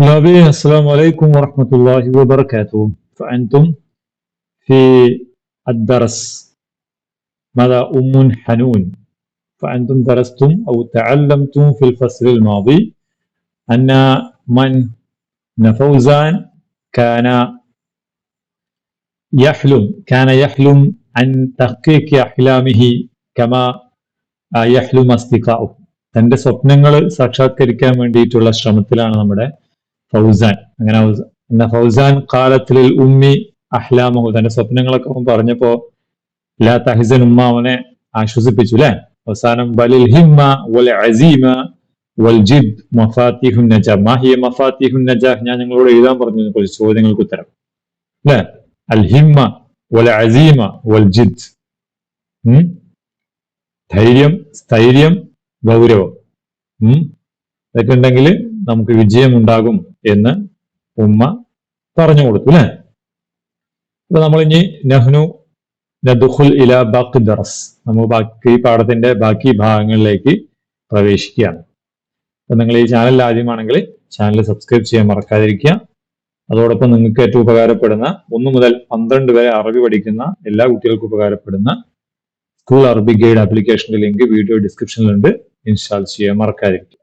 نبي السلام عليكم ورحمة الله وبركاته فأنتم في الدرس ماذا أم حنون فأنتم درستم أو تعلمتم في الفصل الماضي أن من نفوزان كان يحلم كان يحلم عن تحقيق أحلامه كما يحلم أصدقاؤه തന്റെ സ്വപ്നങ്ങൾ സാക്ഷാത്കരിക്കാൻ വേണ്ടിയിട്ടുള്ള ശ്രമത്തിലാണ് നമ്മുടെ ഫൗസാൻ. അങ്ങനെ എന്ന ഫൗസാൻ കാലത്തിൽ ഉമ്മി അഹ്ലാമഹു തന്റെ സ്വപ്നങ്ങളൊക്കെ അവൻ പറഞ്ഞപ്പോ ലാ തഹിസൻ ഉമ്മ അവനെ ആശ്വസിപ്പിച്ചു അല്ലെ അവസാനം ബലിൽ ഹിമ്മ വൽ അസീമ വൽ ജിദ് മഫാത്തിഹുൻ മാഹിയ മഫാത്തിഹുൻ നജ? ഞാൻ നിങ്ങളോട് എഴുതാൻ പറഞ്ഞു കുറച്ച് ചോദ്യങ്ങൾക്ക് ഉത്തരം. അല്ലെ അൽ ഹിമ്മ വൽ അസീമ വൽ ജിദ്. ധൈര്യം സ്ഥൈര്യം ഗൗരവം. ഇതൊക്കെ ഉണ്ടെങ്കിൽ നമുക്ക് വിജയമുണ്ടാകും എന്ന് ഉമ്മ പറഞ്ഞു കൊടുത്തു അല്ലെ അപ്പൊ നമ്മൾ ഇനി നഹ്നു നദുഖുൽ ഇല ബാക്കി ദറസ് നമ്മൾ ബാക്കി പാഠത്തിന്റെ ബാക്കി ഭാഗങ്ങളിലേക്ക് പ്രവേശിക്കുകയാണ്. അപ്പൊ നിങ്ങൾ ഈ ചാനൽ ആദ്യമാണെങ്കിൽ ചാനൽ സബ്സ്ക്രൈബ് ചെയ്യാൻ മറക്കാതിരിക്കുക. അതോടൊപ്പം നിങ്ങൾക്ക് ഏറ്റവും ഉപകാരപ്പെടുന്ന ഒന്ന് മുതൽ പന്ത്രണ്ട് വരെ അറബി പഠിക്കുന്ന എല്ലാ കുട്ടികൾക്കും ഉപകാരപ്പെടുന്ന സ്കൂൾ അറബി ഗൈഡ് ആപ്ലിക്കേഷന്റെ ലിങ്ക് വീഡിയോ ഡിസ്ക്രിപ്ഷനിലുണ്ട് ഇൻസ്റ്റാൾ ചെയ്യാൻ മറക്കാതിരിക്കുക.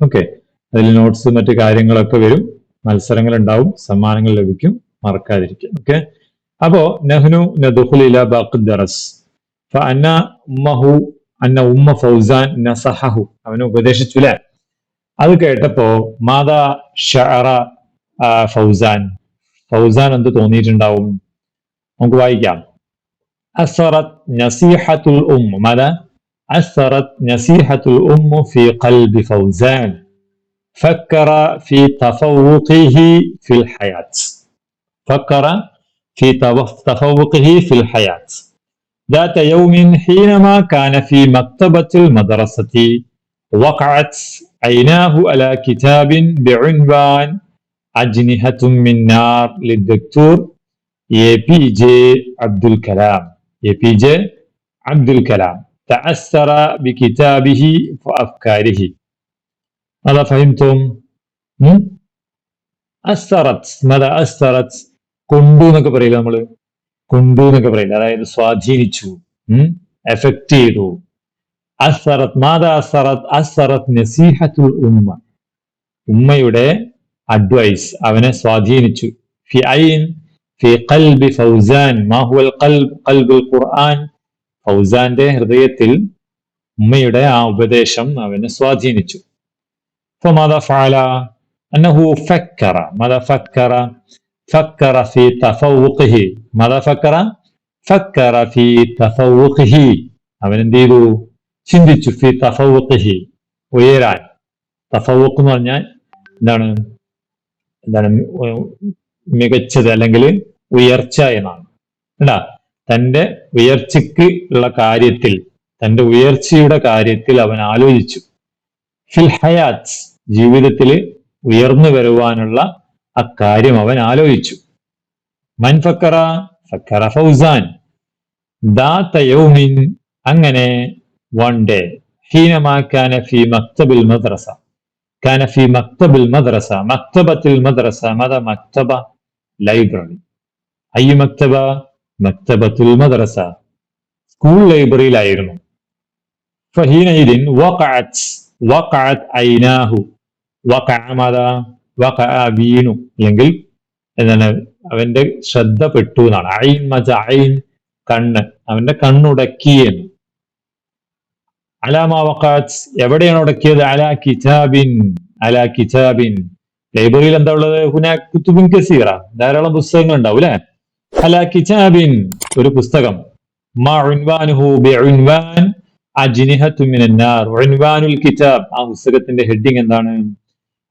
ഓക്കെ അതിൽ നോട്ട്സ് മറ്റു കാര്യങ്ങളൊക്കെ വരും. മത്സരങ്ങൾ ഉണ്ടാവും സമ്മാനങ്ങൾ ലഭിക്കും. മറക്കാതിരിക്കും ഓക്കെ അപ്പോ നെഹ്നു നദുഖുലില ബാഖുദ്ദറസ് അന്ന ഉമ്മഹു അന്ന ഉമ്മ ഫൗസാൻ നസഹു അവനെ ഉപദേശിച്ചു അത് കേട്ടപ്പോ മാതാ ഷറ ഫൗസാൻ. ഫൗസാൻ എന്ത് തോന്നിയിട്ടുണ്ടാവും? നമുക്ക് വായിക്കാം. അസറത് നസീഹത്തുൽ ഉമ്മ. മാതാ അസറത് നസീഹത്തുൽ ഉമ്മു ഫി ഖൽബി ഫൗസാൻ. فكر في تفوقه في الحياة. فكر في تفوقه في الحياة. ذات يوم حينما كان في مكتبة المدرسة وقعت عيناه على كتاب بعنوان أجنحة من نار للدكتور يي بي جي عبد الكلام يي بي جي عبد الكلام تأثر بكتابه وأفكاره. ماذا فهمتم؟ അസറത്ത് മത അസറത്ത് കൊണ്ടു എന്നൊക്കെ പറയില്ല നമ്മള് കൊണ്ടു എന്നൊക്കെ പറയില്ല അതായത് സ്വാധീനിച്ചു എഫക്ട് ചെയ്തു അസറത്ത് മാത അസറത്ത് അസറത്ത് നസീഹത്തുൽ ഉമ്മ ഉമ്മയുടെ അഡ്വൈസ് അവനെ സ്വാധീനിച്ചു ഫി ഐൻ ഫി ഖൽബി ഫൗസാൻ മാ ഹുവൽ ഖൽബ് ഖൽബുൽ ഖുർആൻ ഫൗസാന്റെ ഹൃദയത്തിൽ ഉമ്മയുടെ ആ ഉപദേശം അവനെ സ്വാധീനിച്ചു فماذا فعل أنه فكر ماذا فكر فكر في تفوقه ماذا فكر فكر في تفوقه അവൻ എന്ത് ചെയ്തു ചിന്തിച്ചു ഫി തഫവുഖിഹി ഉയരാൻ തഫവുഖ് എന്ന് പറഞ്ഞാൽ എന്താണ് എന്താണ് മികച്ചത് അല്ലെങ്കിൽ ഉയർച്ച എന്നാണ് കേട്ടാ തന്റെ ഉയർച്ചയ്ക്ക് ഉള്ള കാര്യത്തിൽ തന്റെ ഉയർച്ചയുടെ കാര്യത്തിൽ അവൻ ആലോചിച്ചു ഫിൽ ഹയാത്ത് ജീവിതത്തിൽ ഉയർന്നു വരുവാനുള്ള അക്കാര്യം അവൻ ആലോചിച്ചു. മൻ ഫക്കറ ഫക്കറ ഫൗസാൻ ദാത്തയൗമിൻ അങ്ങനെ വൺ ഡേ ഹീനമാക്കാന ഫി മക്തബിൽ മദ്രസ കാന ഫി മക്തബിൽ മദ്രസ മക്തബത്തിൽ മദ്രസ മത മക്തബ ലൈബ്രറി. ഐ മക്തബ? മക്തബത്തുൽ മദ്രസ. സ്കൂൾ ലൈബ്രറിയിലായിരുന്നു. ഫഹീനയിദിൻ വഖഅത് വഖഅത് ഐനാഹു. വഖഅമദ വക വീണു അല്ലെങ്കിൽ എന്താണ്? അവന്റെ ശ്രദ്ധ പെട്ടു എന്നാണ്. ഐൻ മജ ഐൻ കണ്ണ്. അവന്റെ കണ്ണുടക്കി എന്ന്. അലാമ വക്കാസ് എവിടെയാണ് ഉടക്കിയത്? അലാ കിതാബിൻ. അലാ കിതാബിൻ. ലൈബ്രറിയിൽ എന്താ ഉള്ളത്? ഹുനാ കുത്തുബിൻ കസീറ. ധാരാളം പുസ്തകങ്ങൾ ഉണ്ടാവും അല്ലെ? അല കിതാബിൻ. ഒരു പുസ്തകം. മാ ഉൻവാനുഹു ബിഉൻവാൻ അജ്നിഹത്തു മിനന്നാർ. ഉൻവാനുൽ കിതാബ്. ആ പുസ്തകത്തിന്റെ ഹെഡിങ് എന്താണ്?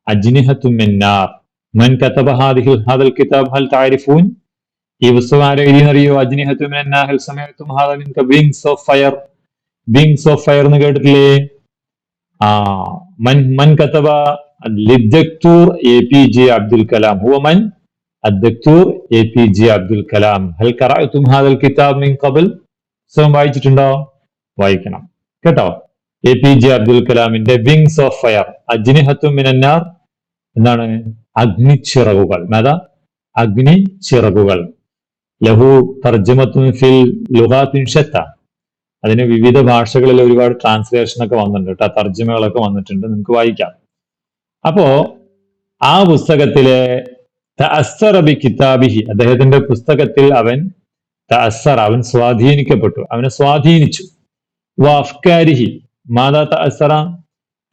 അജ്നിഹത്തു മിന്നാർ മൻ കതബ ഹാദിഹിൽ ഹാദൽ കിതാബ് ഹൽ തഅരിഫൂൻ ഈ പുസ്തകം ആരെ എഴുതിയെന്നറിയോ അജ്നിഹത്തു മിനന്നാർ ഹൽ സമയത്തും ഹാദ മിൻ wings of fire wings of fire എന്ന് കേട്ടിട്ടില്ലേ ആ മൻ മൻ കതബ ലിദ്ദക്തൂർ A P J Abdul Kalam Hua Mann الدكتور A P J Abdul Kalam ഹൽ കറാത്തും ഹാദൽ കിതാബ് മിൻ കബൽ പുസ്തകം വായിച്ചിട്ടുണ്ടോ വായിക്കണം കേട്ടോ എ പി ജെ അബ്ദുൽ കലാമിന്റെ വിങ്സ് ഓഫ് ഫയർ അജ്നിഹത്തും മിനന്നാർ എന്താണ് അഗ്നിച്ചിറകുകൾ. മേതാ അഗ്നി ചിറകുകൾ ലഹു തർജമത്തും ഫിൽ ലുഹാത്തിൻ ഷത്ത. അതിന് വിവിധ ഭാഷകളിൽ ഒരുപാട് ട്രാൻസ്ലേഷൻ ഒക്കെ വന്നിട്ടുണ്ട് കേട്ടോ. തർജമകളൊക്കെ വന്നിട്ടുണ്ട്. നിങ്ങൾക്ക് വായിക്കാം. അപ്പോ ആ പുസ്തകത്തിലെ തഅസ്സറ ബി കിതാബിഹി അദ്ദേഹത്തിന്റെ പുസ്തകത്തിൽ അവൻ തഅസ്സർ അവൻ സ്വാധീനിക്കപ്പെട്ടു. അവനെ സ്വാധീനിച്ചു. വഅഫ്കാരിഹി മാതാ തസറ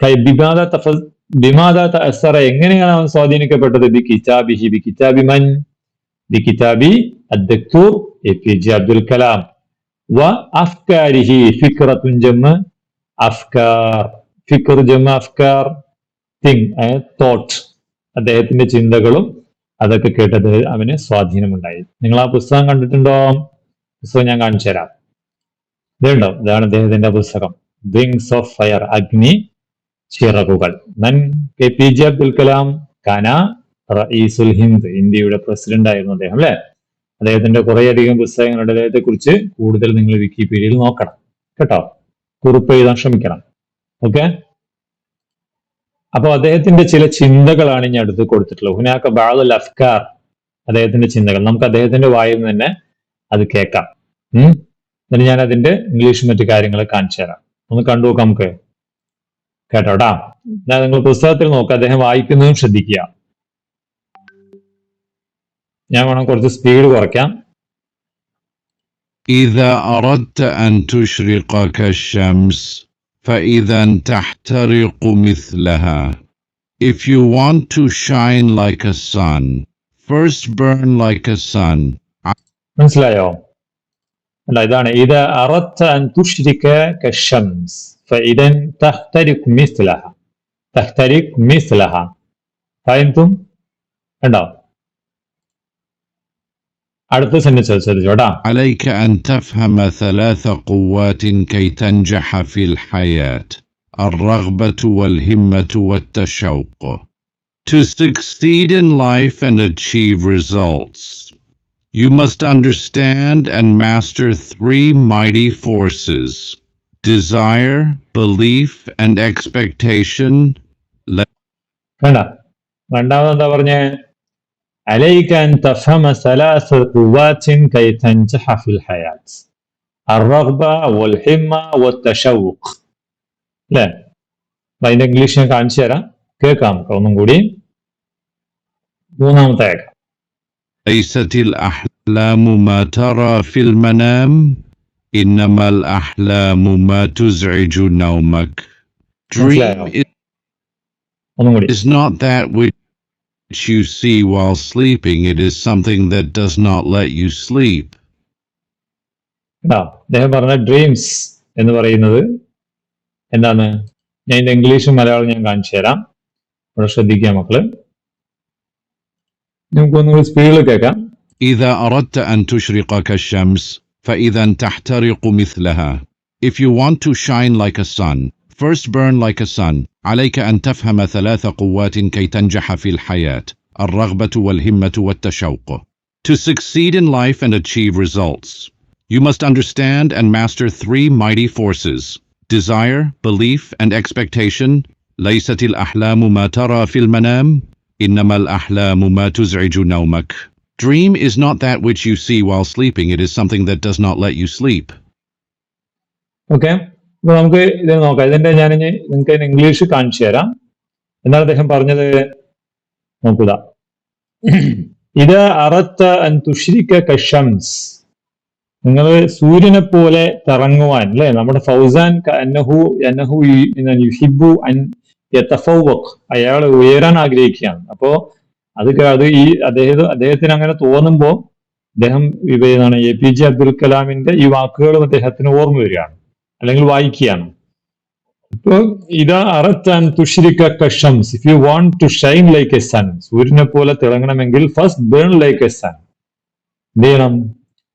കൈ ബിമാത തഫസ് ബിമാദാ തസറ എങ്ങനെയാണ് അവൻ സ്വാധീനിക്കപ്പെട്ടത്? ബി കിതാബി ഹി ബി കിതാബി മൻ ബി കിതാബി അദ്ദക്തൂർ A P J Abdul Kalam. വ അഫ്കാരിഹി ഫിക്റത്തുൻ ജമ്മ അഫ്കാർ. ഫിക്ർ ജമ്മ അഫ്കാർ. Thing thought. അദ്ദേഹത്തിന്റെ ചിന്തകളും അതൊക്കെ കേട്ടത് അവന് സ്വാധീനമുണ്ടായി. നിങ്ങൾ ആ പുസ്തകം കണ്ടിട്ടുണ്ടോ? പുസ്തകം ഞാൻ കാണിച്ചു തരാം ഇതുണ്ടോ? ഇതാണ് അദ്ദേഹത്തിന്റെ പുസ്തകം. വിങ്സ് ഓഫ് ഫയർ അഗ്നി ചിറകുകൾ. മൻ K P J Abdul Kalam കന റഈസുൽ ഹിന്ദ് ഇന്ത്യയുടെ പ്രസിഡന്റ് ആയിരുന്നു അദ്ദേഹം അല്ലെ? അദ്ദേഹത്തിന്റെ കുറേയധികം പുസ്തകങ്ങളുടെ അദ്ദേഹത്തെ കുറിച്ച് കൂടുതൽ നിങ്ങൾ വിക്കിപീഡിയയിൽ നോക്കണം കേട്ടോ? കുറിപ്പ് എഴുതാൻ ശ്രമിക്കണം ഓക്കെ? അപ്പൊ അദ്ദേഹത്തിന്റെ ചില ചിന്തകളാണ് ഇനി അടുത്ത് കൊടുത്തിട്ടുള്ളത്. ഹുനാക്ക ബാദുൽ അഫ്കാർ അദ്ദേഹത്തിന്റെ ചിന്തകൾ. നമുക്ക് അദ്ദേഹത്തിന്റെ വായിൽ നിന്ന് തന്നെ അത് കേൾക്കാം. എന്നിട്ട് ഞാൻ അതിന്റെ ഇംഗ്ലീഷ് മറ്റു കാര്യങ്ങൾ കാണിച്ചു തരാം. ഒന്ന് കണ്ടു നോക്കാം നമുക്ക് കേട്ടോടാ ഞാൻ നിങ്ങൾ പുസ്തകത്തിൽ നോക്കുക അദ്ദേഹം വായിക്കുന്നതും ശ്രദ്ധിക്കുക ഞാൻ വേണം കുറച്ച് സ്പീഡ് കുറയ്ക്കാം إذا أردت أن تشرق كالشمس فإذا تحترق مثلها If you want to shine like a sun first burn like a sun മനസ്സിലായോ അല്ല ഇതാണ് ഇത് അറത്ത അൻ തുഷ്രിക കഷംസ് فإذا تخترق مثلها تخترق مثلها فهمتم ഉണ്ടോ അടുത്ത sentence ശ്രദ്ധിച്ചോട്ടാ عليك أن تفهم ثلاث قوات كي تنجح في الحياة الرغبة والهمة والتشوق To succeed in life and achieve results, you must understand and master three mighty forces desire, belief, and expectation. വേണ്ട രണ്ടാമത് എന്താ പറഞ്ഞേ عليك أن تفهم ثلاث قوات كي تنجح في الحياة الرغبة والهمة والتشوق അല്ലേ അപ്പൊ അതിന്റെ ഇംഗ്ലീഷ് ഞാൻ കാണിച്ചു തരാം കേൾക്കാം നമുക്ക് ഒന്നും കൂടി മൂന്നാമത്തെ ഏക ليست الأحلام ما ترى في المنام إنما الأحلام ما تزعج نومك. Dream മനസ്സിലായോ? ഒന്നും കൂടി is not that which you see while sleeping, it is something that does not let you sleep. കേട്ടോ അദ്ദേഹം പറഞ്ഞ ഡ്രീംസ് എന്ന് പറയുന്നത് എന്താണ് ഞാൻ ഇതിന്റെ ഇംഗ്ലീഷും മലയാളം ഞാൻ കാണിച്ചു തരാം ഇവിടെ ശ്രദ്ധിക്കുക മക്കള് നമുക്ക് ഒന്നുകൂടി സ്പീഡിൽ കേൾക്കാം إذا أردت أن تشرق كالشمس فإذا تحترق مثلها. If you want to shine like a sun, first burn like a sun. عليك أن تفهم ثلاث قوات كي تنجح في الحياة الرغبة والهمة والتشوق. To succeed in life and achieve results, you must understand and master three mighty forces desire, belief, and expectation. ليست الأحلام ما ترى في المنام Innamal ahlamu ma tuz'iju nawmak. Dream is not that which you see while sleeping. It is something that does not let you sleep. Okay അപ്പോൾ നമുക്ക് ഇത് നോക്കാം ഇതിന്റെ ഞാൻ നിങ്ങൾക്ക് English കാണിച്ചു തരാം എന്നാൽ അദ്ദേഹം പറഞ്ഞത് നോക്കുക ഇത് അറത്ത തുഷിരിക്ക കഷംസ് നിങ്ങൾ സൂര്യനെ പോലെ തിറങ്ങുവാൻ അല്ലെ നമ്മുടെ ഫൗസാൻ അന്നഹു അന്നഹു ഹിബു അൻ യതഫവ്വഖ് അയാൾ ഉയരാൻ ആഗ്രഹിക്കുകയാണ്. അപ്പോ അത് അത് ഈ അദ്ദേഹം അദ്ദേഹത്തിന് അങ്ങനെ തോന്നുമ്പോ അദ്ദേഹം ഇവയാണ് എ പി ജെ അബ്ദുൽ കലാമിന്റെ ഈ വാക്കുകളും അദ്ദേഹത്തിന് ഓർമ്മ വരികയാണ്. അല്ലെങ്കിൽ വായിക്കുകയാണ്. ഇപ്പൊ ഇതാ അറത്താൻ തുഷിരിക്ക കഷംസ് if you want to shine like a sun സൂര്യനെ പോലെ തിളങ്ങണമെങ്കിൽ first burn like a sun എന്ത് ചെയ്യണം?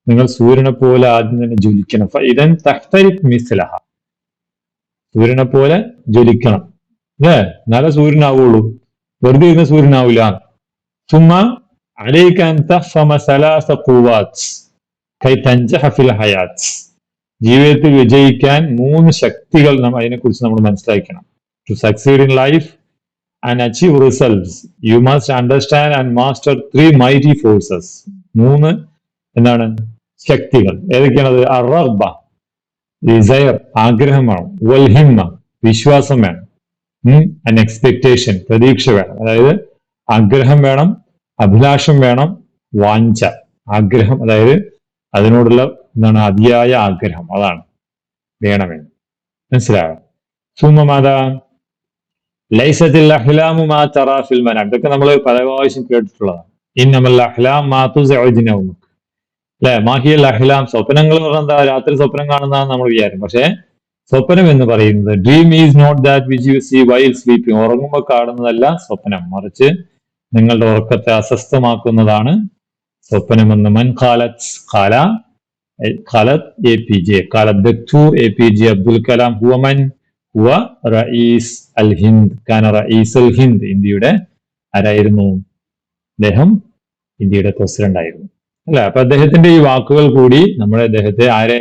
നിങ്ങൾ സൂര്യനെ പോലെ ആദ്യം തന്നെ ജ്വലിക്കണം. ഇതൻ തഹ്തരി മിസ്ലഹ. സൂര്യനെ പോലെ ജ്വലിക്കണം. അല്ലേ നല്ല സൂര്യനാവുള്ളൂ. വെറുതെ ഇരുന്ന സൂര്യനാവില്ല ജീവിതത്തിൽ വിജയിക്കാൻ മൂന്ന് ശക്തികൾ നമ്മൾ അതിനെക്കുറിച്ച് നമ്മൾ മനസ്സിലാക്കണം. To succeed in life and achieve results you must understand and master three mighty forces മൂന്ന് എന്താണ്? ശക്തികൾ. ഏതൊക്കെയാണത്? അറബ ഡിസയർ ആഗ്രഹമാണ്. വൽഹിമ വിശ്വാസം വേണം. അൻ എക്സ്പെക്ടേഷൻ പ്രതീക്ഷ വേണം. അതായത് ആഗ്രഹം വേണം അഭിലാഷം വേണം വാഞ്ച. ആഗ്രഹം അതായത് അതിനോടുള്ള എന്താണ് അതിയായ ആഗ്രഹം അതാണ് വേണമെന്ന്. മനസ്സിലായോ? സുമമാതാ ലൈസത്തിൽ അഹ്ലാമു മാ തറാ ഫിൽമന ഇതൊക്കെ നമ്മൾ പല പ്രാവശ്യം കേട്ടിട്ടുള്ളതാണ്. ഇന്നമൽ അഹ്ലാം മാതു സഅജ്നവും അല്ലെ? മാഹിയൽ അഹ്ലാം സ്വപ്നങ്ങൾ പറഞ്ഞാൽ രാത്രി സ്വപ്നം കാണുന്നതാണ് നമ്മൾ വിചാരം പക്ഷേ സ്വപ്നം എന്ന് പറയുന്നത് dream is not that which you see while sleeping ഉറങ്ങുമ്പോൾ കാണുന്നതല്ല സ്വപ്നം. മറിച്ച് നിങ്ങളുടെ ഉറക്കത്തെ അസ്വസ്ഥമാക്കുന്നതാണ് സ്വപ്നമെന്ന് മൻ ഖാലത്ത് ഖാല ഖാലത്ത് A P J ഖാലത്ത് A P J Abdul Kalam ഹുവമൻ ഹുവ റഈസ് അൽ ഹിന്ദ് കാന റഈസ് അൽ ഹിന്ദ് ഇന്ത്യയുടെ ആരായിരുന്നു? അദ്ദേഹം ഇന്ത്യയുടെ പ്രസിഡന്റ് ആയിരുന്നു. അല്ലെ? അപ്പൊ അദ്ദേഹത്തിന്റെ ഈ വാക്കുകൾ കൂടി നമ്മുടെ അദ്ദേഹത്തെ ആരെ?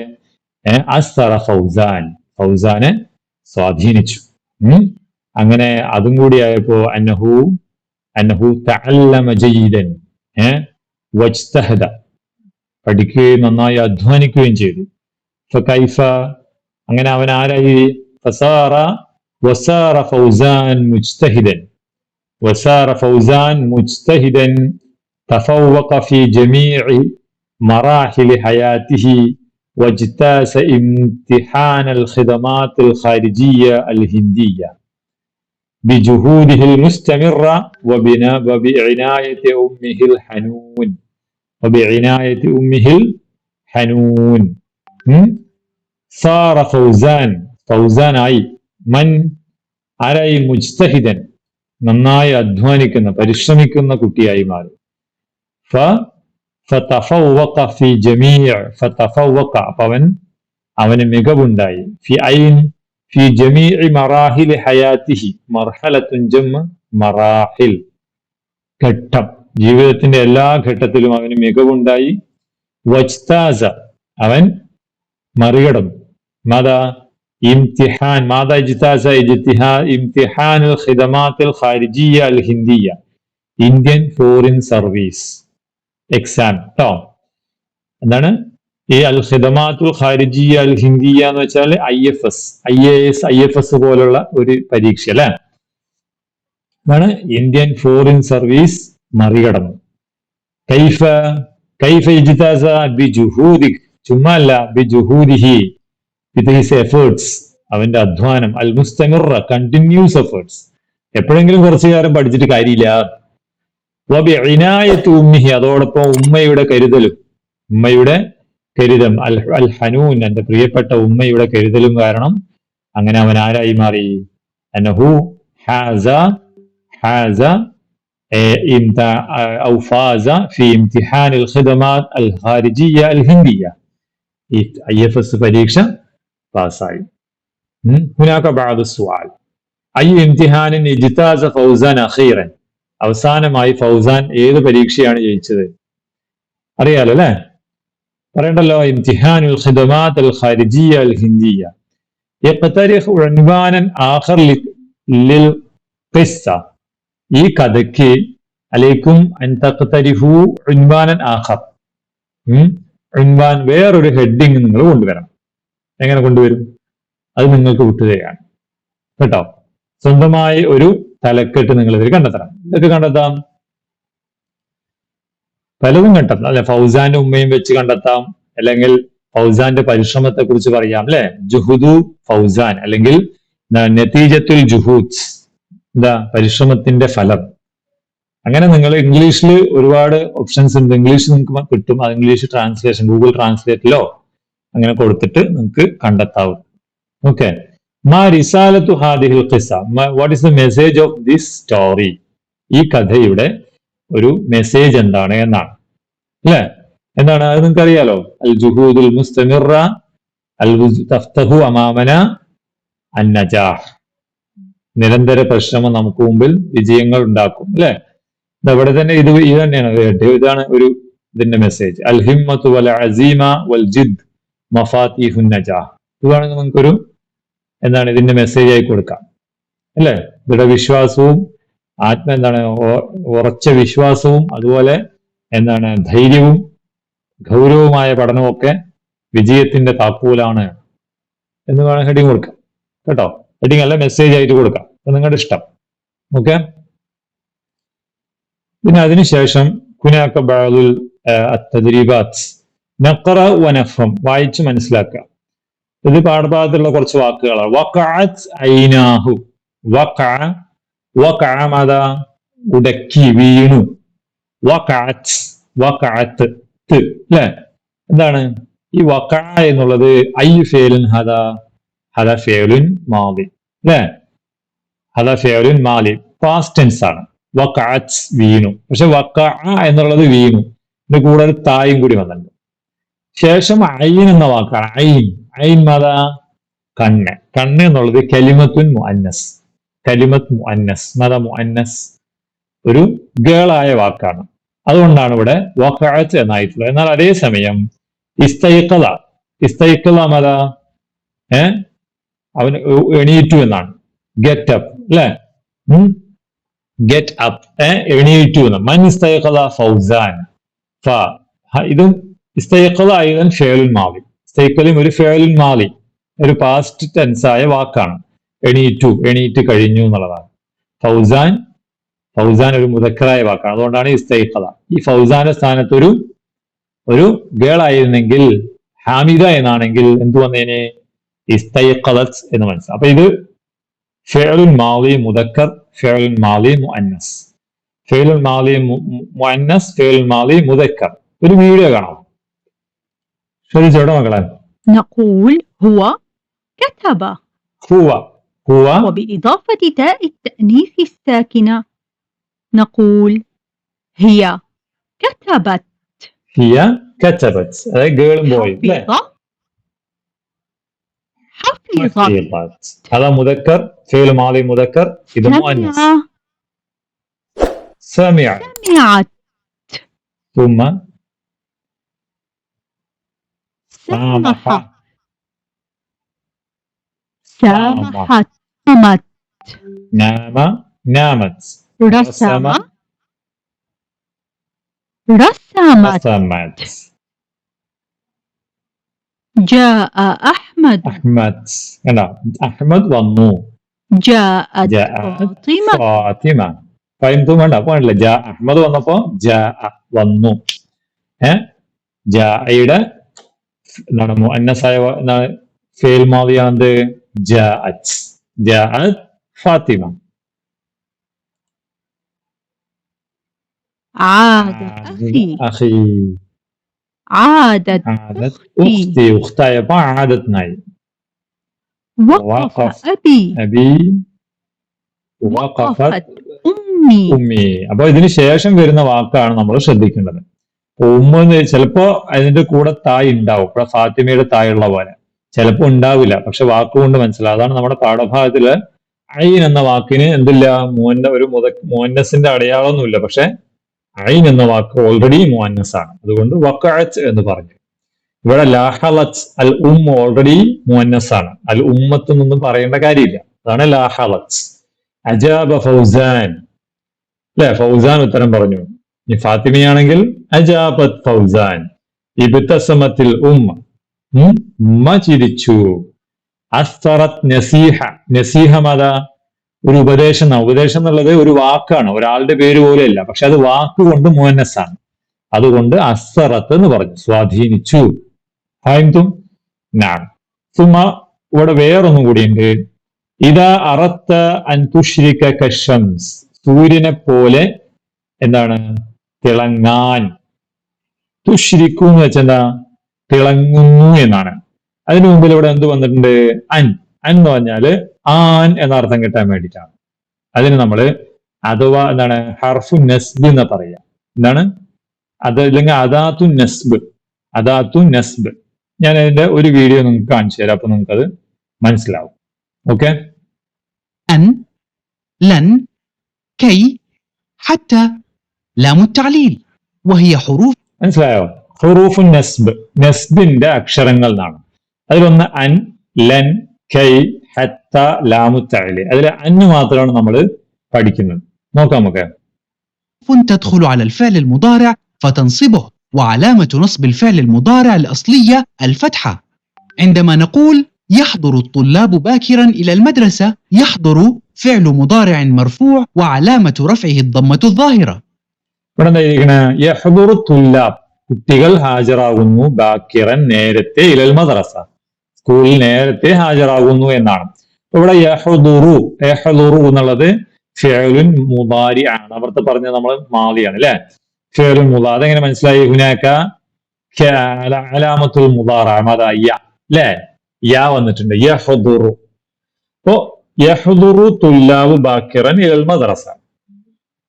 അസ്തറ ഫൗസാൻ. ഫൗസാനെ സ്വാധീനിച്ചു. അങ്ങനെ അതും കൂടി ആയപ്പോ അന്നഹു അന്നഹു തഅല്ലമജീദൻ വജ്തഹദ. പഠിക്കുകയും നന്നായി അധ്വാനിക്കുകയും ചെയ്തു. ഫൈഫ അങ്ങനെ അവൻ ആരായി? ഫസാറ വസാറ ഫൗസാൻ മുജ്തഹിദൻ. വസാറ ഫൗസാൻ മുജ്തഹിദൻ തഫവഖ ഫീ ജമീഇ മറാഹിലി ഹയാതിഹി واجتاز امتحان الخدمات الخارجية الهندية بجهوده المستمرة وبنا- وبعناية أمه الحنون وبعناية أمه الحنون هم؟ صار فوزان فوزان أي من علي مجتهدا നന്നായി അധ്വാനിക്കുന്ന പരിശ്രമിക്കുന്ന കുട്ടിയായി മാറി ഫ ഫതഫവക ഫി ജമീഅ ഫതഫവക അവൻ. അവന് മികവുണ്ടായി. ഫി ഐൻ ഫി ജമീഇ മറാഹിലി ഹയാത്തിഹി. മർഹലത്തുൻ ജമ്മ മറാഹിൽ. ഘട്ടം. ജീവിതത്തിന്റെ എല്ലാ ഘട്ടത്തിലും അവന് മികവുണ്ടായി. വജ്താസ. അവൻ മറികടന്നു. മാതാ ഇംതിഹാൻ. മാതാ ജിതാസ ഇംതിഹാൻ ഖിദമാത്തിൽ ഖാരിജിയ അൽ ഇന്ത്യൻ ഫോറിൻ സർവീസ്. എക്സാം കേട്ടോ എന്താണ്? ഈ അൽ ഹിദമാത്തുൽ ഖാരിജിയ അൽ ഹിന്ദിയ എന്ന് വെച്ചാൽ I F S I A S I F S പോലുള്ള ഒരു പരീക്ഷ അല്ലെ? എന്താണ്? ഇന്ത്യൻ ഫോറിൻ സർവീസ് മറികടന്നു. കൈഫ കൈഫ ഇജിതാസ ബി ജുഹൂദി ചുമ്മാ അല്ല ബി ജുഹൂദിഹി വിത്ത് ഹിസ് എഫേർട്സ് അവന്റെ അധ്വാനം അൽ മുസ്തമിറ കണ്ടിന്യൂസ് എഫേർട്സ് എപ്പോഴെങ്കിലും കുറച്ചു കാലം പഠിച്ചിട്ട് കാര്യമില്ല. വബി ഇനായത്ത് ഉമ്മിഹി അതോടൊപ്പം ഉമ്മയുടെ കരുതലും ഉമ്മയുടെ കരുതം അൽ അൽ ഹനൂൻ എന്റെ പ്രിയപ്പെട്ട ഉമ്മയുടെ കരുതലും കാരണം അങ്ങനെ അവൻ ആരായി മാറി അനഹു ഹാസ ഹാസ ഏർ, ഇംത- ഔ ഫാസ ഫി ഇംതിഹാൻ അൽ ഖിദമാത്ത് അൽ ഖാരിജിയ അൽ ഹിന്ദിയ ഈ ഐ എഫ് എസ് പരീക്ഷ പാസ്സായി ഉം. هناك بعض السؤال أي امتحان اجتاز فوزان أخيرا അവസാനമായി ഫൗസാൻ ഏത് പരീക്ഷയാണ് ജയിച്ചത് അറിയാലോ അല്ലെ പറയണ്ടല്ലോ ഇംതിഹാനുൽ ഖിദമാത്ത് അൽ ഖാരിജിയ അൽ ഹിന്ദിയ يقترح عنوانا آخر ل- للقصة ഈ കഥയ്ക്ക് അലൈക്കും അൻ തഖ്തരിഫു ഉൻവാനൻ ആഖർ ഉം. ഉൻവാൻ വേറൊരു ഹെഡിങ് നിങ്ങൾ കൊണ്ടുവരണം എങ്ങനെ കൊണ്ടുവരും അത് നിങ്ങൾക്ക് വിട്ടുതരികയാണ് കേട്ടോ സ്വന്തമായി ഒരു തലക്കെട്ട് നിങ്ങൾ ഇതിൽ കണ്ടെത്തണം. ഇതൊക്കെ കണ്ടെത്താം. പലതും കണ്ടെത്താം അല്ലെ? ഫൗസാന്റെ ഉമ്മയും വെച്ച് കണ്ടെത്താം അല്ലെങ്കിൽ ഫൗസാന്റെ പരിശ്രമത്തെ കുറിച്ച് പറയാം അല്ലെ? ജുഹുദു ഫൗസാൻ അല്ലെങ്കിൽ നതീജത്തുൽ ജുഹൂദ് എന്താ? പരിശ്രമത്തിന്റെ ഫലം. അങ്ങനെ നിങ്ങൾ ഇംഗ്ലീഷിൽ ഒരുപാട് ഓപ്ഷൻസ് ഉണ്ട്. ഇംഗ്ലീഷ് നിങ്ങൾക്ക് കിട്ടും. അത് ഇംഗ്ലീഷ് ട്രാൻസ്ലേഷൻ ഗൂഗിൾ ട്രാൻസ്ലേറ്റിലോ അങ്ങനെ കൊടുത്തിട്ട് നിങ്ങൾക്ക് കണ്ടെത്താവും ഓക്കെ മാ ഹാദിഹിൽ ഖിസ. What is the message of this story ഈ കഥയുടെ ഒരു മെസ്സേജ് എന്താണ് എന്നാണ്. അല്ലെ? എന്താണ്? അത് നിങ്ങൾക്ക് അറിയാലോ അൽ ജുഹൂദുൽ മുസ്തമിറ അൽ തഫ്തഹു അമാമന അന്നജാ നിരന്തര പരിശ്രമം നമുക്ക് മുമ്പിൽ വിജയങ്ങൾ ഉണ്ടാക്കും. അല്ലെ? ഇവിടെ തന്നെ ഇത് ഇത് തന്നെയാണ്. ഇതാണ് ഒരു ഇതിന്റെ മെസ്സേജ് അൽ ഹിമ്മത്ത് വൽ അസീമ വൽ ജിദ് മഫാത്തി നജാഹ് ഇത് നമുക്കൊരു എന്താണ് ഇതിന്റെ മെസ്സേജ് ആയി കൊടുക്കാം. അല്ലെ? വിശ്വാസവും ആത്മ എന്താണ് ഉറച്ച വിശ്വാസവും അതുപോലെ എന്താണ് ധൈര്യവും ഗൗരവമായ പഠനവും ഒക്കെ വിജയത്തിന്റെ താക്കോലാണ് എന്ന് വേണം ഹെഡിങ് കൊടുക്കാം. കേട്ടോ? ഹെഡിങ് അല്ല മെസ്സേജ് ആയിട്ട് കൊടുക്കാം. നിങ്ങളുടെ ഇഷ്ടം. ഓക്കെ പിന്നെ അതിനുശേഷം കുനാക്ക ബാലുൽ വായിച്ച് മനസ്സിലാക്കുക. ഇത് പാഠഭാഗത്തുള്ള കുറച്ച് വാക്കുകളാണ്. ഐനാഹു ഉടക്കി വീണു. വഖഅത്ത് വഖഅത്ത് ത്. അല്ലേ എന്താണ്? ഈ വഖഅ എന്നുള്ളത് ഐ ഫേലുൻ ഹദ? ഹദ ഫേലുൻ മാലി. അല്ലേ ഹദ ഫേലുൻ മാലി. പാസ്റ്റ് ടെൻസ് ആണ്. വക്കാച്ച് വീണു. പക്ഷെ വക്ക എന്നുള്ളത് വീണു. ഇതിന് കൂടെ ഒരു തായും കൂടി വന്നിട്ടുണ്ട്. ശേഷം ഐൻ എന്ന വാക്കാണ്. ഐൻ. ഐൻ മത കണ്ണ്. കണ്ണ് എന്നുള്ളത് കലിമത്തുൻ മുഅന്നസ്. കലിമത്ത് മുഅന്നസ് മത മുഅന്നസ്. ഒരു ഗേളായ വാക്കാണ്. അതുകൊണ്ടാണ് ഇവിടെ വഖഅത്ത് എന്നായിട്ടുള്ളത്. എന്നാൽ അതേസമയം ഇസ്തൈഖല ഇസ്തൈഖല മത ഏ? അവൻ എണീറ്റു എന്നാണ്. ഗെറ്റ് അപ്പ് അല്ലെ? ഗെറ്റ് അപ്പ് ഏ? എണീറ്റു എന്ന്. മൻ ഇസ്തൈഖല ഫൗസാൻ. ഫ. ഇതും ഇസ്തൈഖല ആയതൻ ഫേലുൽ മാലി ഇസ്തൈഖലും ഒരു ഫേലും മാലി ഒരു പാസ്റ്റ് ടെൻസ് ആയ വാക്കാണ്. എണീറ്റു എണീറ്റ് കഴിഞ്ഞു എന്നുള്ളതാണ്. ഫൗസാൻ ഫൗസാൻ ഒരു മുതക്കറായ വാക്കാണ്. അതുകൊണ്ടാണ് ഈ ഇസ്തൈഖല ഈ ഫൗസാന്റെ സ്ഥാനത്ത് ഒരു ഒരു ഗേൾ ആയിരുന്നെങ്കിൽ ഹാമിദ എന്നാണെങ്കിൽ എന്തു വന്നേനെ? എന്ന് മനസ്സിലാവും അപ്പൊ ഇത് ഫേലുൻ മാലി മുതക്കർ ഫേലുൻ മാലി മുഅന്നസ്. ഫേലുൻ മാലി മുഅന്നസ് ഫേലുൻ മാലി മുതക്കർ ഒരു വീഡിയോ കാണാം. نقول هو كتب. هو. هو. وبإضافة تاء التأنيث الساكنة. نقول هي كتبت. هي كتبت. A girl boy. حفظت. حفظت. هذا مذكر. فعل ماضي مذكر. إذا مؤنث. سمع. سمعت. ثم سامح سامح سامحت سمت نام نامت رسم رسم. رسمت رسمت جاء أحمد أحمد هنا أحمد വന്നു جاءت جاءت فاطمة ഫാത്തിമ ഫൈൻതും വേണ്ട അപ്പൊ വേണ്ടില്ല ജാ അഹമ്മദ് വന്നപ്പോ ജാ വന്നു ഏ ജായുടെ എന്താണ് മുഅന്നസായ വ- എന്താണ് ഫേൽ മാവിയാന്ത് ജാഅത്ത് ജാഅത്ത് ഫാത്തിമ عاد أخي അഖി عادت ആദത് أختي ഉഖ്തി ഉഖ്തായപ്പോ ആദത് നായി وقف وقف. أبي അബി വഖഫത് وقفت أمي ഉമ്മി അപ്പൊ ഇതിന് ശേഷം വരുന്ന വാക്കാണ് നമ്മൾ ശ്രദ്ധിക്കേണ്ടത് അപ്പൊ ഉമ്മ എന്ന് ചിലപ്പോ അതിന്റെ കൂടെ തായ് ഉണ്ടാവും ഇവിടെ ഫാത്തിമയുടെ തായുള്ള പോലെ. ചിലപ്പോ ഉണ്ടാവില്ല പക്ഷെ വാക്കുകൊണ്ട് മനസ്സിലാവും. അതാണ് നമ്മുടെ പാഠഭാഗത്തിൽ ഐൻ എന്ന വാക്കിന് എന്തില്ല? മോന്റെ ഒരു മുത മോന്നസിന്റെ അടയാളമൊന്നുമില്ല. പക്ഷെ ഐൻ എന്ന വാക്ക് ഓൾറെഡി മോന്നസ് ആണ് അതുകൊണ്ട് വക്കാച്ച് എന്ന് പറഞ്ഞു. ഇവിടെ ലാഹലച്ച് അൽ ഉം ഓൾറെഡി മോന്നസ് ആണ് അൽ ഉമ്മത്ത് നിന്നും പറയേണ്ട കാര്യമില്ല. അതാണ് ലാഹലച്ച് അജാബ ഫൗസാൻ. അല്ലെ? ഫൗസാൻ ഉത്തരം പറഞ്ഞു. ഇനി ഫാത്തിമയാണെങ്കിൽ അജാബത് ഫൗസാൻ. ഇബ്തസമത്തിൽ ഉമ്മ ഉമ്മ ചിരിച്ചു. അസ്തറത് നസീഹ നസീഹ മത ഒരു ഉപദേശം ഉപദേശം എന്നുള്ളത് ഒരു വാക്കാണ്. ഒരാളുടെ പേര് പോലെയല്ല. പക്ഷെ അത് വാക്കുകൊണ്ട് മോനസ്സാണ് അതുകൊണ്ട് അസ്തറത്ത് എന്ന് പറഞ്ഞു. സ്വാധീനിച്ചു. സുമ ഇവിടെ വേറൊന്നും കൂടിയുണ്ട്. ഇതാ അറത്ത അൻ തുഷ്രിക കഷംസ്. സൂര്യനെ പോലെ എന്താണ്? തിളങ്ങാൻ. തുഷിരിക്കും എന്ന് വെച്ചെന്താ? തിളങ്ങുന്നു എന്നാണ്. അതിനു മുമ്പിൽ ഇവിടെ എന്ത് വന്നിട്ടുണ്ട്? അൻ. അൻ എന്ന് പറഞ്ഞാൽ ആൻ എന്ന അർത്ഥം കിട്ടാൻ വേണ്ടിയിട്ടാണ്. അതിന് നമ്മൾ അഥവാ എന്താണ്? ഹർഫു നസ്ബ് എന്ന് പറയുക എന്താണ്? അത് അല്ലെങ്കിൽ അദാത്തു നസ്ബ്. അദാത്തു നസ്ബ്. ഞാൻ അതിന്റെ ഒരു വീഡിയോ നിങ്ങൾക്ക് കാണിച്ചു തരാം. അപ്പൊ നിങ്ങൾക്കത് മനസ്സിലാവും. ഓക്കെ? ലൻ കൈ ഹറ്റ لام التعليل وهي حروف മനസ്സിലായോ ഹുറൂഫു നസ്ബ് നസ്ബിന്റെ അക്ഷരങ്ങൾ എന്നാണ് അതിലൊന്ന് അൻ ലൻ കൈ ഹത്ത ലാമു തഅലി അതിൽ അന്ന് മാത്രമാണ് നമ്മൾ പഠിക്കുന്നത് നോക്കാം നമുക്ക് تدخل على الفعل المضارع فتنصبه وعلامة نصب الفعل المضارع الأصلية الفتحة عندما نقول يحضر الطلاب باكرا إلى المدرسة يحضر فعل مضارع مرفوع وعلامة رفعه الضمة الظاهرة ഇവിടെ എന്താ ഇരിക്കണേ യഹ്ദുറു തുല്ലാബ്. കുട്ടികൾ ഹാജരാകുന്നു ബാക്കിറൻ നേരത്തെ ഇലൽ മദ്രസ. സ്കൂളിൽ നേരത്തെ ഹാജരാകുന്നു എന്നാണ്. ഇവിടെ യഹദുറു യഹദുറു എന്നുള്ളത് ഫേലുൻ മുദാരി ആണ് അവിടുത്തെ പറഞ്ഞ നമ്മൾ മാതിയാണ് അല്ലെ? ഫേലുൻ മുദാ അതെങ്ങനെ മനസ്സിലായി ഹുനാക്ക? അലാമത്തുൽ യ അല്ലെ? യാ വന്നിട്ടുണ്ട്. യഹദുറു. അപ്പോ യഹദുറു തുല്ലാബ് ബാക്കിറൻ ഇലൽ മദ്രസ.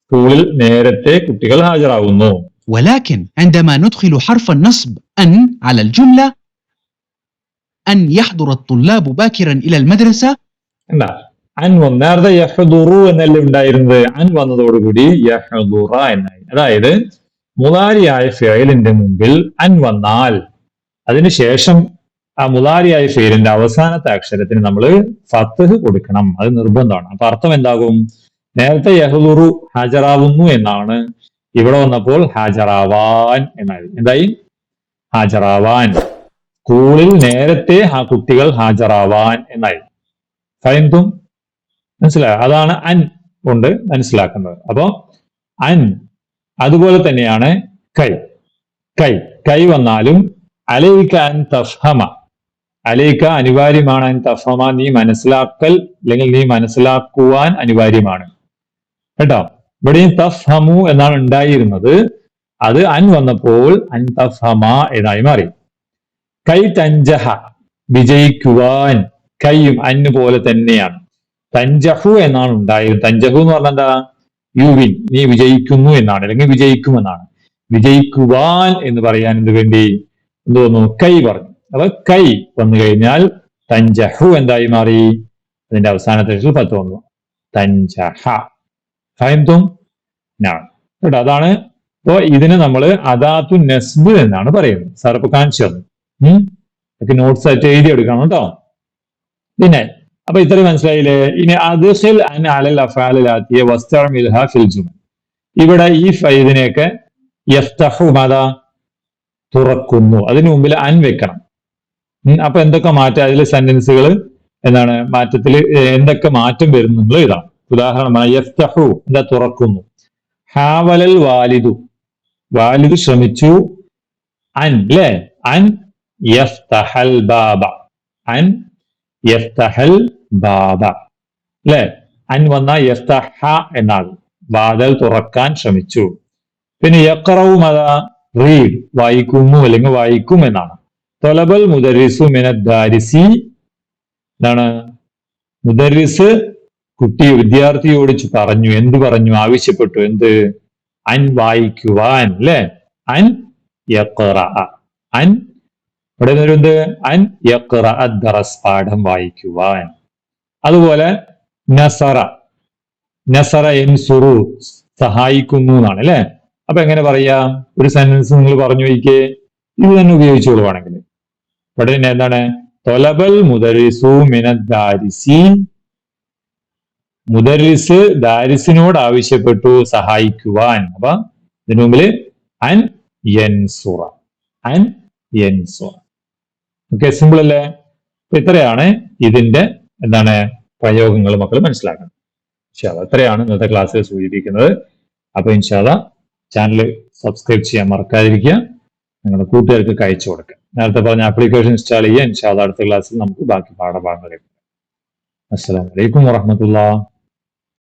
സ്കൂളിൽ നേരത്തെ കുട്ടികൾ ഹാജരാകുന്നു ولكن عندما ندخل حرف النصب أن على الجملة أن يحضر الطلاب باكرا إلى المدرسة എന്താ അൻ വന്ന് നേരത്തെ യഹ്ദുറു എന്നല്ലേ ഉണ്ടായിരുന്നത് അൻ വന്നതോടുകൂടി യഹ്ദുറ എന്നായി അതായത് മുതാരിയായ ഫേലിന്റെ മുമ്പിൽ അൻ വന്നാൽ അതിനുശേഷം ആ മുതാരിയായ ഫേലിന്റെ അവസാനത്തെ അക്ഷരത്തിന് നമ്മൾ ഫത്തഹ് കൊടുക്കണം അത് നിർബന്ധമാണ് അപ്പൊ അർത്ഥം എന്താകും നേരത്തെ യഹദുറു ഹാജരാവുന്നു എന്നാണ്. ഇവിടെ വന്നപ്പോൾ ഹാജറാവാൻ എന്നായി എന്തായി? ഹാജറാവാൻ സ്കൂളിൽ നേരത്തെ ആ കുട്ടികൾ ഹാജരാവാൻ എന്നായി. ഫൈൻതും മനസ്സിലായോ? അതാണ് അൻ കൊണ്ട് മനസ്സിലാക്കുന്നത്. അപ്പോ അൻ അതുപോലെ തന്നെയാണ് കൈ. കൈ. കൈ വന്നാലും അലൈക്ക അൻ തഫ്ഹമ അലൈക്ക അനിവാര്യമാണ് അൻ തഫ്ഹമ നീ മനസ്സിലാക്കൽ അല്ലെങ്കിൽ നീ മനസ്സിലാക്കുവാൻ അനിവാര്യമാണ്. കേട്ടോ? ഇവിടെയും തഫ്ഹമു എന്നാണ് ഉണ്ടായിരുന്നത്. അത് അൻ വന്നപ്പോൾ അൻ തഫ്ഹമ എന്നായി മാറി. കൈ തഞ്ചഹ വിജയിക്കുവാൻ കൈയും അന്ന് പോലെ തന്നെയാണ്. തഞ്ചഹു എന്നാണ് ഉണ്ടായിരുന്നത് തഞ്ചഹു എന്ന് പറഞ്ഞാൽ എന്താ? യു വിൻ നീ വിജയിക്കുന്നു എന്നാണ്. അല്ലെങ്കിൽ വിജയിക്കുമെന്നാണ്. വിജയിക്കുവാൻ എന്ന് പറയാൻ എന്ത് വേണ്ടി? എന്ത് വന്നു? കൈ പറഞ്ഞു. അപ്പൊ കൈ വന്നു കഴിഞ്ഞാൽ തഞ്ചഹു എന്തായി മാറി? അതിന്റെ അവസാനത്തെ പത്ത് വന്നു. തഞ്ചഹ. ഫൈൻതും നാൻ കേട്ടോ അതാണ് ഇപ്പോ ഇതിനെ നമ്മൾ അദാത്തു നസ്ബ് എന്നാണ് പറയുന്നത്. സർപ്പ് കാണിച്ചു തന്നു. നോട്ട്സ് ആയിട്ട് എഴുതി എടുക്കണം കേട്ടോ. പിന്നെ അപ്പൊ ഇത്രയും മനസ്സിലായില്ലേ? ഇനി അദ്ഖിൽ അൻ അലൽ അഫാലിലാത്തിയ വസ്തഅമിൽഹ ഫിൽ ഇവിടെ ഈ ഫൈദിനെയൊക്കെ തുറക്കുന്നു. അതിനു മുമ്പിൽ അൻ വെക്കണം. അപ്പൊ എന്തൊക്കെ മാറ്റം? അതിലെ സെന്റൻസുകൾ എന്താണ്? മാറ്റത്തിൽ എന്തൊക്കെ മാറ്റം വരുന്നു? ഇതാണ് ഉദാഹരണമായി യഫ്തഹു എന്താ തുറക്കുന്നു. ഹാവലൽ വാലിദു. വാലിദ് ശ്രമിച്ചു. അൻ അല്ലേ അൻ യഫ്തഹൽ ബാബ. അൻ യഫ്തഹൽ ബാബ. അല്ലേ അൻ വന്ന യഫ്തഹ എന്നാകും വാതൽ തുറക്കാൻ ശ്രമിച്ചു. പിന്നെ യക്കറവും അതാ റീഡ് വായിക്കുന്നു അല്ലെങ്കിൽ വായിക്കും എന്നാണ്. തൊലബൽ മുദരിസു മിനദ്ദാരിസി എന്താണ്? മുദരിസ് കുട്ടി വിദ്യാർത്ഥിയോട് പറഞ്ഞു എന്ത് പറഞ്ഞു ആവശ്യപ്പെട്ടു എന്ത്? അൻ വായിക്കുവാൻ അല്ലെ അൻ യക്കറ അൻ ഇവിടെ വരുന്നത് അൻ യക്കറ അദ്ദറസ് പാഠം വായിക്കുവാൻ. അതുപോലെ നസറ. നസറ എൻ സുറു സഹായിക്കുന്നു എന്നാണ് അല്ലെ അപ്പൊ എങ്ങനെ പറയാ? ഒരു സെന്റൻസ് നിങ്ങൾ പറഞ്ഞു വയ്ക്കേ. ഇത് തന്നെ ഉപയോഗിച്ചോളൂ വേണമെങ്കിൽ ഇവിടെ എന്താണ്? തൊലബൽ മുതലിസു മിനദ്ദാരിസി മുദരിസ് ദാരിസിനോട് ആവശ്യപ്പെട്ടു സഹായിക്കുവാൻ. അപ്പൊ ഇതിനു യൻസുറ. ഓക്കെ സിമ്പിൾ അല്ലേ? ഇത്രയാണ് ഇതിന്റെ എന്താണ് പ്രയോഗങ്ങൾ മക്കൾ മനസ്സിലാക്കണം ഇൻഷാല്ല ഇത്രയാണ് ഇന്നത്തെ ക്ലാസ്സിൽ സൂചിപ്പിക്കുന്നത്. അപ്പൊ ഇൻഷാല്ല ചാനൽ സബ്സ്ക്രൈബ് ചെയ്യാൻ മറക്കാതിരിക്കുക. നിങ്ങളുടെ കൂട്ടുകാർക്ക് അയച്ചു കൊടുക്കുക. നേരത്തെ പറഞ്ഞ ആപ്ലിക്കേഷൻ ഇൻസ്റ്റാൾ ചെയ്യുക. ഇൻഷാല്ല അടുത്ത ക്ലാസ്സിൽ നമുക്ക് ബാക്കി പാഠഭാഗങ്ങൾ വലൈക്കും വറഹമത്തുള്ള